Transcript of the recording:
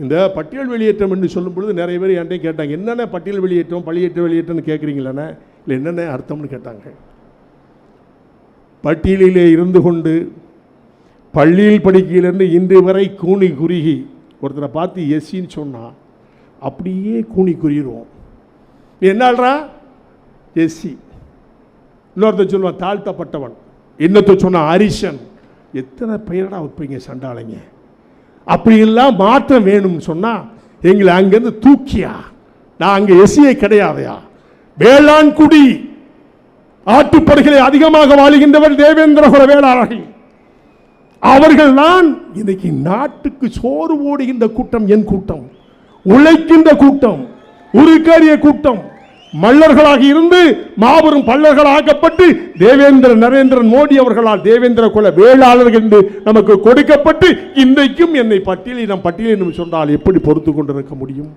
இந்த பட்டியல் வெளியேற்றம் என்று சொல்லும் பொழுது நிறைய பேர் என்கிட்ட கேட்டாங்க என்னென்ன பட்டியல் வெளியேற்றம் பள்ளியேற்ற வெளியேற்றம்னு கேட்குறீங்களாண்ணே இல்லை என்னென்ன அர்த்தம்னு கேட்டாங்க. பட்டியலிலே இருந்து கொண்டு பள்ளியில் படிக்கையிலேருந்து இன்று வரை கூணி குறுகி ஒருத்தரை பார்த்து எஸ்சின்னு சொன்னால் அப்படியே கூணி குறிடுவோம் நீ எஸ்சி. இன்னொருத்தர் சொல்லுவான் தாழ்த்தப்பட்டவன். இன்னொருத்த சொன்னால் அரிசன். எத்தனை பெயரடா வைப்பீங்க சண்டாளைங்க? அப்படியெல்லாம் மாற்றம் வேணும்னு சொன்னால் எங்களை அங்கேருந்து தூக்கியா? நான் அங்கே எஸ்சியை கிடையாதையா? வேளாண் குடி. ஆட்டுப்படுகளை அதிகமாக வாழுகின்றவர் தேவேந்திரகுல வேளாளர்கள். அவர்கள் தான் இன்னைக்கு நாட்டுக்கு சோறு ஓடுகின்ற கூட்டம் என் கூட்டம். உழைக்கின்ற கூட்டம். உருக்காரிய கூட்டம். மல்லர்களாக இருந்து மாபெரும் பல்லர்களாக்கப்பட்டு தேவேந்திர நரேந்திரன் மோடி அவர்களால் தேவேந்திர குல வேளாளர்கள் என்று நமக்கு கொடுக்கப்பட்டு இன்றைக்கும் என்னை பட்டியலிடம் பட்டியலிடம் சொன்னால் எப்படி பொறுத்து கொண்டிருக்க முடியும்?